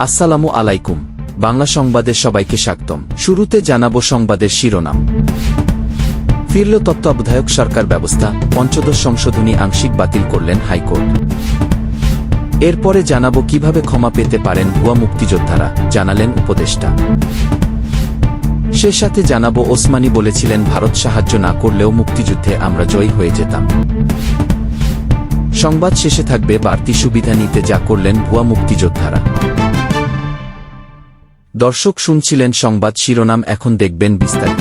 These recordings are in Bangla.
আসসালামু আলাইকুম। বাংলা সংবাদের সবাইকে স্বাগতম। শুরুতে জানাব সংবাদের শিরোনাম। ফিরল তত্ত্বাবধায়ক সরকার ব্যবস্থা, পঞ্চদশ সংশোধনী আংশিক বাতিল করলেন হাইকোর্ট। এরপরে জানাব কীভাবে ক্ষমা পেতে পারেন ভুয়া মুক্তিযোদ্ধারা, জানালেন উপদেষ্টা। সে সাথে জানাব ওসমানী বলেছিলেন, ভারত সাহায্য না করলেও মুক্তিযুদ্ধে আমরা জয়ী হয়ে যেতাম। সংবাদ শেষে থাকবে বাড়তি সুবিধা নিতে যা করলেন ভুয়া মুক্তিযোদ্ধারা। দর্শক শুনছিলেন সংবাদ শিরোনাম, এখন দেখবেন বিস্তারিত।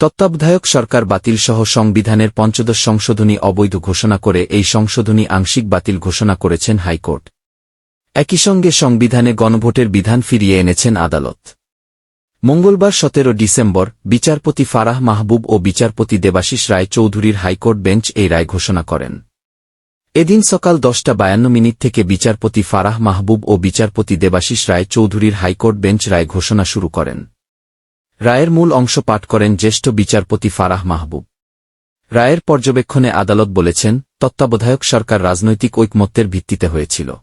তত্ত্বাবধায়ক সরকার বাতিল সহ সংবিধানের পঞ্চদশ সংশোধনী অবৈধ ঘোষণা করে এই সংশোধনী আংশিক বাতিল ঘোষণা করেছেন হাইকোর্ট। একই সঙ্গে সংবিধানে গণভোটের বিধান ফিরিয়ে এনেছেন আদালত। মঙ্গলবার সতেরো ডিসেম্বর বিচারপতি ফারাহ মাহবুব ও বিচারপতি দেবাশিস রায় চৌধুরীর হাইকোর্ট বেঞ্চ এই রায় ঘোষণা করেন। এদিন সকাল দশটা বায়ান্ন মিনিট থেকে বিচারপতি ফারাহ মাহবুব ও বিচারপতি দেবাশিস রায় চৌধুরীর হাইকোর্ট বেঞ্চ রায় ঘোষণা শুরু করেন। রায়ের মূল অংশ পাঠ করেন জ্যেষ্ঠ বিচারপতি ফারাহ মাহবুব। রায়ের পর্যবেক্ষণে আদালত বলেছেন, তত্ত্বাবধায়ক সরকার রাজনৈতিক ঐকমত্যের ভিত্তিতে হয়েছিল।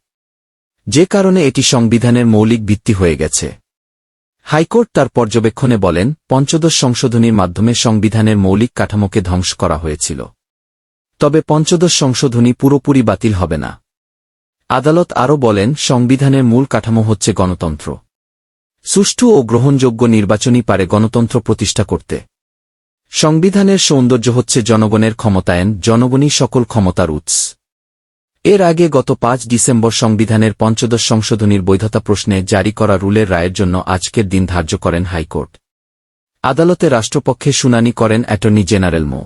যে কারণে এটি সংবিধানের মৌলিক ভিত্তি হয়ে গেছে। হাইকোর্ট তার পর্যবেক্ষণে বলেন, পঞ্চদশ সংশোধনীর মাধ্যমে সংবিধানের মৌলিক কাঠামোকে ধ্বংস করা হয়েছিল। তবে পঞ্চদশ সংশোধনী পুরোপুরি বাতিল হবে না। আদালত আরও বলেন, সংবিধানের মূল কাঠামো হচ্ছে গণতন্ত্র। সুষ্ঠু ও গ্রহণযোগ্য নির্বাচনই পারে গণতন্ত্র প্রতিষ্ঠা করতে। সংবিধানের সৌন্দর্য হচ্ছে জনগণের ক্ষমতায়ন, জনগণই সকল ক্ষমতার উৎস। এর আগে গত পাঁচ ডিসেম্বর সংবিধানের পঞ্চদশ সংশোধনীর বৈধতা প্রশ্নে জারি করা রুলের রায়ের জন্য আজকের দিন ধার্য করেন হাইকোর্ট। আদালতে রাষ্ট্রপক্ষে শুনানি করেন attorney general Md.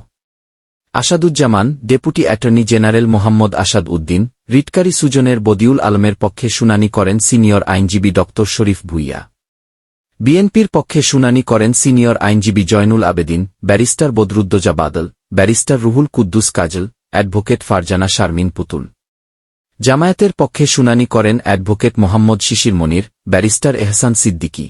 Asaduzzaman, deputy attorney general Mohammad Asad Uddin, রিটকারী সুজনের বদিউল আলমের পক্ষে শুনানি করেন সিনিয়র আইনজীবী ড শরীফ ভুইয়া। বিএনপির পক্ষে শুনানি করেন সিনিয়র আইনজীবী Zainul Abedin, barrister Badruddoza Badal, barrister Ruhul Quddus Kajal, advocate Farzana Sharmin Putul. জামায়াতের পক্ষে শুনানি করেন অ্যাডভোকেট মোহাম্মদ শিশির মনির, ব্যারিস্টার এহসান সিদ্দিকী।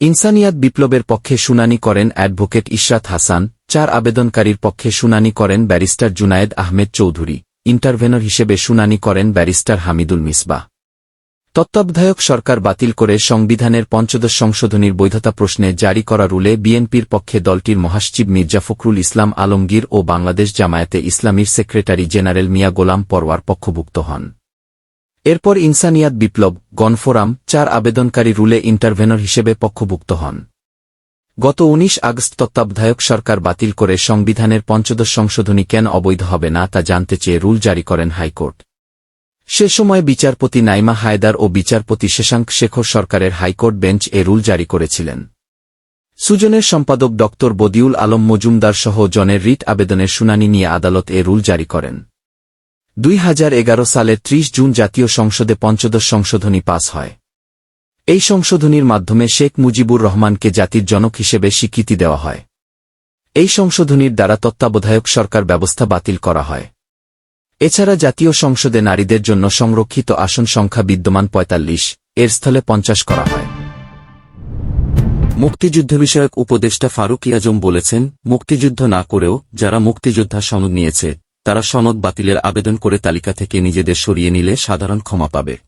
ইনসানিয়াত বিপ্লবের পক্ষে শুনানি করেন অ্যাডভোকেট ইশরাত হাসান, চার আবেদনকারীর পক্ষে শুনানি করেন ব্যারিস্টার জুনায়েদ আহমেদ চৌধুরী, ইন্টারভেনর হিসেবে শুনানি করেন ব্যারিস্টার হামিদুল মিসবা তত্ত্বাবধায়ক সরকার বাতিল করে সংবিধানের পঞ্চদশ সংশোধনীর বৈধতা প্রশ্নে জারি করা রুলে বিএনপির পক্ষে দলটির মহাসচিব মির্জা ফখরুল ইসলাম আলমগীর ও বাংলাদেশ জামায়াতে ইসলামীর সেক্রেটারি জেনারেল মিয়া গোলাম পরওয়ার পক্ষভুক্ত হন। এরপর ইনসানিয়াত বিপ্লব, গণফোরাম, চার আবেদনকারী রুলে ইন্টারভেনর হিসেবে পক্ষভুক্ত হন। গত ১৯ আগস্ট তত্ত্বাবধায়ক সরকার বাতিল করে সংবিধানের পঞ্চদশ সংশোধনী কেন অবৈধ হবে না তা জানতে চেয়ে রুল জারি করেন হাইকোর্ট। সে সময় বিচারপতি নাইমা হায়দার ও বিচারপতি শেশাঙ্ক শেখর সরকারের হাইকোর্ট বেঞ্চ এ রুল জারি করেছিলেন। সুজনের সম্পাদক ড বদিউল আলম মজুমদার সহ জনের রিট আবেদনের শুনানি নিয়ে আদালত এ রুল জারি করেন। দুই সালের ৩০ জুন জাতীয় সংসদে পঞ্চদশ সংশোধনী পাস হয়। এই সংশোধনীর মাধ্যমে শেখ মুজিবুর রহমানকে জাতির জনক হিসেবে স্বীকৃতি দেওয়া হয়। এই সংশোধনীর দ্বারা তত্ত্বাবধায়ক সরকার ব্যবস্থা বাতিল করা হয়। এছাড়া জাতীয় সংসদে নারীদের জন্য সংরক্ষিত আসন সংখ্যা বিদ্যমান ৪৫ এর স্থলে পঞ্চাশ করা হয়। মুক্তিযুদ্ধ বিষয়ক উপদেষ্টা ফারুক ইয়াজম বলেছেন, মুক্তিযুদ্ধ না করেও যারা মুক্তিযোদ্ধা সনদ নিয়েছে তারা সনদ বাতিলের আবেদন করে তালিকা থেকে নিজেদের সরিয়ে নিলে সাধারণ ক্ষমা পাবে।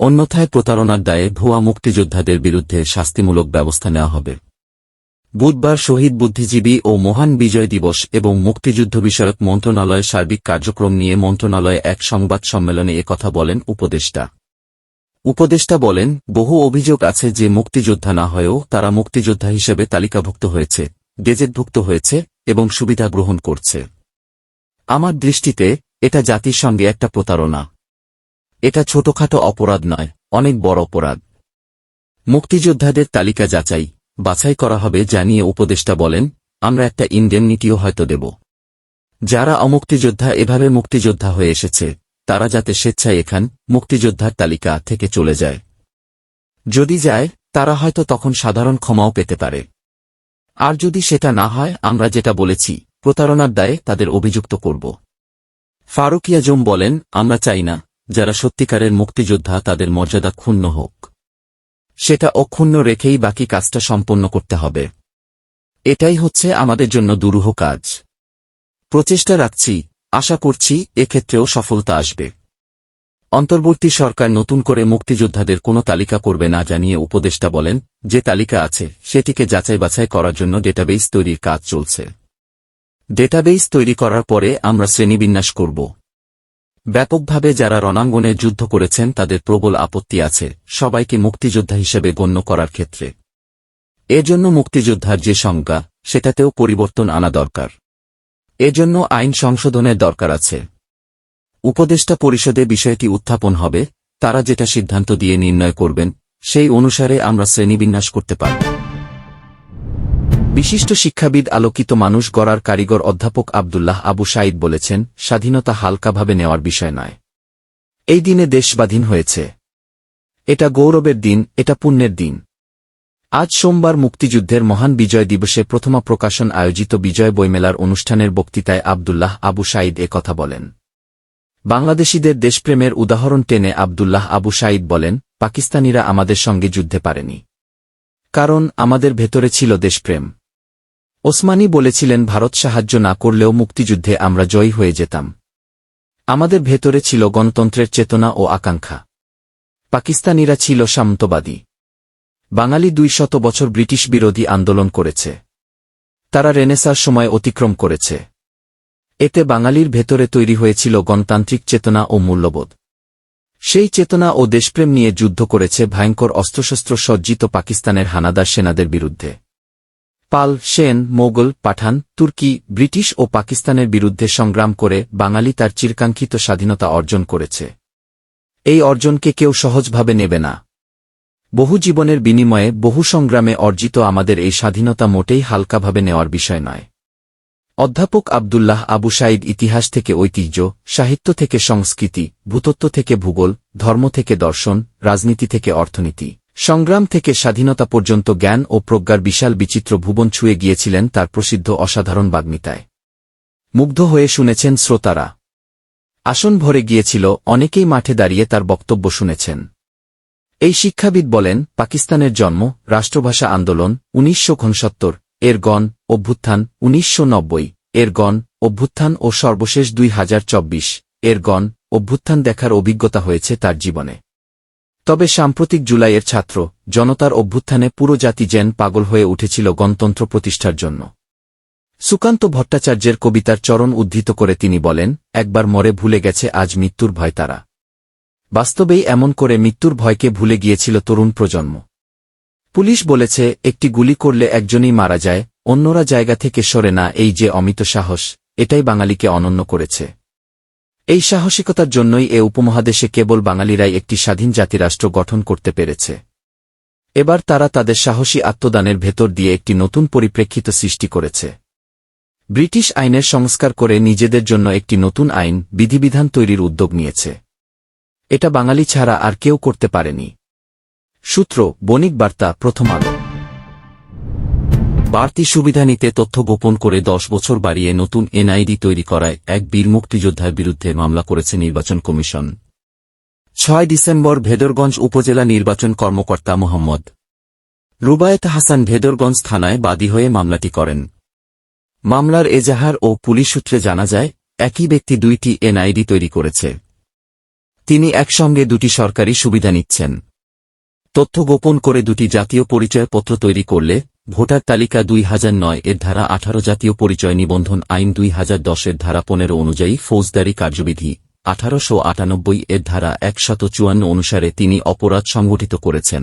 অন্যথায় প্রতারণার দায়ে ভুয়া মুক্তিযোদ্ধাদের বিরুদ্ধে শাস্তিমূলক ব্যবস্থা নেওয়া হবে। বুধবার শহীদ বুদ্ধিজীবী ও মহান বিজয় দিবস এবং মুক্তিযুদ্ধ বিষয়ক মন্ত্রণালয়ের সার্বিক কার্যক্রম নিয়ে মন্ত্রণালয়ে এক সংবাদ সম্মেলনে কথা বলেন উপদেষ্টা। উপদেষ্টা বলেন, বহু অভিযোগ আছে যে মুক্তিযোদ্ধা না হয়েও তারা মুক্তিযোদ্ধা হিসেবে তালিকাভুক্ত হয়েছে, গেজেটভুক্ত হয়েছে এবং সুবিধা গ্রহণ করছে। আমার দৃষ্টিতে, এটা জাতির সঙ্গে একটা প্রতারণা। এটা ছোটখাটো অপরাধ নয়, অনেক বড় অপরাধ। মুক্তিযোদ্ধাদের তালিকা যাচাই, বাছাই করা হবে জানিয়ে উপদেষ্টা বলেন, আমরা একটা ইন্ডেমনিটিও হয়তো দেব। যারা অমুক্তিযোদ্ধা এভাবে মুক্তিযোদ্ধা হয়ে এসেছে, তারা যাতে স্বেচ্ছায় এখান মুক্তিযোদ্ধার তালিকা থেকে চলে যায়। যদি যায়, তারা হয়তো তখন সাধারণ ক্ষমাও পেতে পারে। আর যদি সেটা না হয়, আমরা যেটা বলেছি প্রতারণার দায়ে তাদের অভিযুক্ত করব। ফারুক ইয়াজম বলেন, আমরা চাই না, যারা সত্যিকারের মুক্তিযোদ্ধা তাদের মর্যাদা ক্ষুণ্ণ হোক। সেটা অক্ষুণ্ণ রেখেই বাকি কাজটা সম্পন্ন করতে হবে। এটাই হচ্ছে আমাদের জন্য দুরূহ কাজ। প্রচেষ্টা রাখছি, আশা করছি এক্ষেত্রেও সফলতা আসবে। অন্তর্বর্তী সরকার নতুন করে মুক্তিযোদ্ধাদের কোনো তালিকা করবে না জানিয়ে উপদেষ্টা বলেন, যে তালিকা আছে, সেটিকে যাচাই বাছাই করার জন্য ডেটাবেস তৈরির কাজ চলছে। ডেটাবেস তৈরি করার পরে আমরা শ্রেণীবিন্যাস করব। ব্যাপকভাবে যারা রণাঙ্গনে যুদ্ধ করেছেন, তাদের প্রবল আপত্তি আছে সবাইকে মুক্তিযোদ্ধা হিসেবে গণ্য করার ক্ষেত্রে। এজন্য মুক্তিযোদ্ধার যে সংজ্ঞা, সেটাতেও পরিবর্তন আনা দরকার। এজন্য আইন সংশোধনের দরকার আছে। উপদেষ্টা পরিষদে বিষয়টি উত্থাপন হবে, তারা যেটা সিদ্ধান্ত দিয়ে নির্ণয় করবেন, সেই অনুসারে আমরা শ্রেণীবিন্যাস করতে পারব। বিশিষ্ট শিক্ষাবিদ আলোকিত মানুষ গড়ার কারিগর অধ্যাপক আবদুল্লাহ আবু সাঈদ বলেছেন, স্বাধীনতা হালকাভাবে নেওয়ার বিষয় নয়। এই দিনে দেশ স্বাধীন হয়েছে। এটা গৌরবের দিন, এটা পুণ্যের দিন। আজ সোমবার মুক্তিযুদ্ধের মহান বিজয় দিবসে প্রথমা প্রকাশন আয়োজিত বিজয় বইমেলার অনুষ্ঠানের বক্তৃতায় আবদুল্লাহ আবু সাইদ কথা বলেন। বাংলাদেশিদের দেশপ্রেমের উদাহরণ টেনে আবদুল্লাহ আবু সাঈদ বলেন, পাকিস্তানিরা আমাদের সঙ্গে যুদ্ধে পারেনি। কারণ আমাদের ভেতরে ছিল দেশপ্রেম। ওসমানী বলেছিলেন, ভারত সাহায্য না করলেও মুক্তিযুদ্ধে আমরা জয়ী হয়ে যেতাম। আমাদের ভেতরে ছিল গণতন্ত্রের চেতনা ও আকাঙ্ক্ষা। পাকিস্তানিরা ছিল সামন্তবাদী। বাঙালি দুই শত বছর ব্রিটিশ বিরোধী আন্দোলন করেছে। তারা রেনেসার সময় অতিক্রম করেছে। এতে বাঙালির ভেতরে তৈরি হয়েছিল গণতান্ত্রিক চেতনা ও মূল্যবোধ। সেই চেতনা ও দেশপ্রেম নিয়ে যুদ্ধ করেছে ভয়ঙ্কর অস্ত্রশস্ত্র সজ্জিত পাকিস্তানের হানাদার সেনাদের বিরুদ্ধে। পাল, সেন, মোগল, পাঠান, তুর্কি, ব্রিটিশ ও পাকিস্তানের বিরুদ্ধে সংগ্রাম করে বাঙালি তার চিরকাঙ্ক্ষিত স্বাধীনতা অর্জন করেছে। এই অর্জনকে কেউ সহজভাবে নেবে না। বহু জীবনের বিনিময়ে বহু সংগ্রামে অর্জিত আমাদের এই স্বাধীনতা মোটেই হালকাভাবে নেওয়ার বিষয় নয়। অধ্যাপক আবদুল্লাহ আবু সাইদ ইতিহাস থেকে ঐতিহ্য, সাহিত্য থেকে সংস্কৃতি ভূতত্ব থেকে ভূগোল, ধর্ম থেকে দর্শন, রাজনীতি থেকে অর্থনীতি। সংগ্রাম থেকে স্বাধীনতা পর্যন্ত জ্ঞান ও প্রজ্ঞার বিশাল বিচিত্র ভুবন ছুঁয়ে গিয়েছিলেন তার প্রসিদ্ধ অসাধারণ বাগ্মিতায়। মুগ্ধ হয়ে শুনেছেন শ্রোতারা। আসন ভরে গিয়েছিল, অনেকেই মাঠে দাঁড়িয়ে তার বক্তব্য শুনেছেন। এই শিক্ষাবিদ বলেন, পাকিস্তানের জন্ম, রাষ্ট্রভাষা আন্দোলন, উনিশশো এর গণ, অভ্যুত্থান, উনিশশো নব্বই, এর গণ, অভ্যুত্থান ও সর্বশেষ দুই হাজার চব্বিশ, এর গণ, অভ্যুত্থান দেখার অভিজ্ঞতা হয়েছে তার জীবনে। তবে সাম্প্রতিক জুলাইয়ের ছাত্র, জনতার অভ্যুত্থানে পুরো জাতি যেন পাগল হয়ে উঠেছিল গণতন্ত্র প্রতিষ্ঠার জন্য। সুকান্ত ভট্টাচার্যের কবিতার চরণ উদ্ধৃত করে তিনি বলেন, একবার মরে ভুলে গেছে আজ মৃত্যুর ভয় তারা। বাস্তবেই এমন করে মৃত্যুর ভয়কে ভুলে গিয়েছিল তরুণ প্রজন্ম। পুলিশ বলেছে, একটি গুলি করলে একজনই মারা যায়, অন্যরা জায়গা থেকে সরে না, এই যে অমিত সাহস, এটাই বাঙালিকে অনন্য করেছে। এই সাহসিকতার জন্যই এ উপমহাদেশে কেবল বাঙালিরাই একটি স্বাধীন জাতিরাষ্ট্র গঠন করতে পেরেছে। এবার তারা তাদের সাহসী আত্মদানের ভেতর দিয়ে একটি নতুন পরিপ্রেক্ষিত সৃষ্টি করেছে। ব্রিটিশ আইনের সংস্কার করে নিজেদের জন্য একটি নতুন আইন, বিধিবিধান তৈরির উদ্যোগ নিয়েছে। এটা বাঙালি ছাড়া আর কেউ করতে পারেনি। সূত্র, বণিক বার্তা, প্রথম আলো। বাড়তি সুবিধা নিতে তথ্য গোপন করে দশ বছর বাড়িয়ে নতুন এনআইডি তৈরি করায় এক বীর মুক্তিযোদ্ধার বিরুদ্ধে মামলা করেছে নির্বাচন কমিশন। ছয় ডিসেম্বর ভেদরগঞ্জ উপজেলা নির্বাচন কর্মকর্তা মোহাম্মদ রুবায়েত হাসান ভেদরগঞ্জ থানায় বাদী হয়ে মামলাটি করেন। মামলার এজাহার ও পুলিশ সূত্রে জানা যায়, একই ব্যক্তি দুইটি এনআইডি তৈরি করেছে। তিনি একসঙ্গে দুটি সরকারি সুবিধা নিচ্ছেন। তথ্য গোপন করে দুটি জাতীয় পরিচয়পত্র তৈরি করলে ভোটার তালিকা দুই হাজার নয় এর ধারা আঠারো জাতীয় পরিচয় নিবন্ধন আইন দুই হাজার দশের ধারা পনেরো অনুযায়ী ফৌজদারি কার্যবিধি। আঠারোশো আটানব্বই এর ধারা একশত চুয়ান্ন অনুসারে তিনি অপরাধ সংগঠিত করেছেন।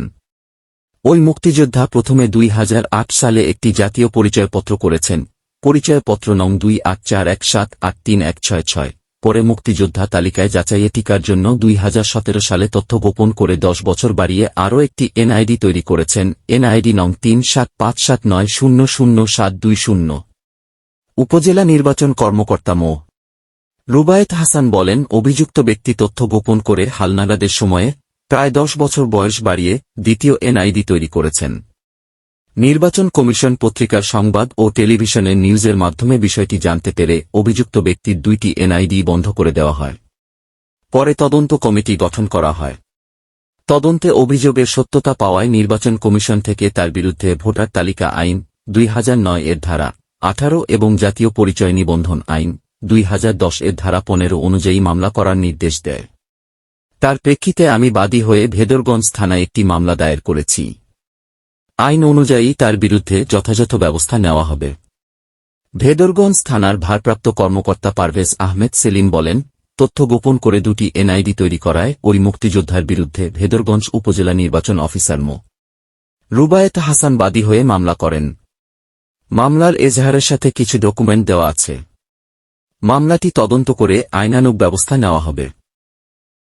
ওই মুক্তিযোদ্ধা প্রথমে দুই হাজার আট সালে একটি জাতীয় পরিচয়পত্র করেছেন। পরিচয়পত্র নং দুই আট চার এক সাত আট তিন এক ছয় ছয়। পরে মুক্তিযোদ্ধা তালিকায় যাচাইয়ে টিকার জন্য দুই হাজার সতেরো সালে তথ্য গোপন করে দশ বছর বাড়িয়ে আরও একটি এনআইডি তৈরি করেছেন। এনআইডি নং তিন সাত পাঁচ সাত নয় শূন্য শূন্য সাত দুই শূন্য। উপজেলা নির্বাচন কর্মকর্তা মো. রুবায়েত হাসান বলেন, অভিযুক্ত ব্যক্তি তথ্য গোপন করে হালনাগাদের সময়ে প্রায় দশ বছর বয়স বাড়িয়ে দ্বিতীয় এনআইডি তৈরি করেছেন। নির্বাচন কমিশন পত্রিকার সংবাদ ও টেলিভিশনের নিউজের মাধ্যমে বিষয়টি জানতে পেরে অভিযুক্ত ব্যক্তির দুইটি এনআইডি বন্ধ করে দেওয়া হয়। পরে তদন্ত কমিটি গঠন করা হয়। তদন্তে অভিযোগের সত্যতা পাওয়ায় নির্বাচন কমিশন থেকে তার বিরুদ্ধে ভোটার তালিকা আইন দুই হাজার নয় এর ধারা আঠারো এবং জাতীয় পরিচয় নিবন্ধন আইন দুই হাজার দশ এর ধারা পনেরো অনুযায়ী মামলা করার নির্দেশ দেয়। তার প্রেক্ষিতে আমি বাদী হয়ে ভেদরগঞ্জ থানায় একটি মামলা দায়ের করেছি। আইন অনুযায়ী তার বিরুদ্ধে যথাযথ ব্যবস্থা নেওয়া হবে। ভেদরগঞ্জ থানার ভারপ্রাপ্ত কর্মকর্তা পারভেজ আহমেদ সেলিম বলেন, তথ্য গোপন করে দুটি এনআইডি তৈরি করায় ওই মুক্তিযোদ্ধার বিরুদ্ধে ভেদরগঞ্জ উপজেলা নির্বাচন অফিসার মো. রুবায়েত হাসান বাদী হয়ে মামলা করেন। মামলার এজাহারের সাথে কিছু ডকুমেন্ট দেওয়া আছে। মামলাটি তদন্ত করে আইনানুগ ব্যবস্থা নেওয়া হবে।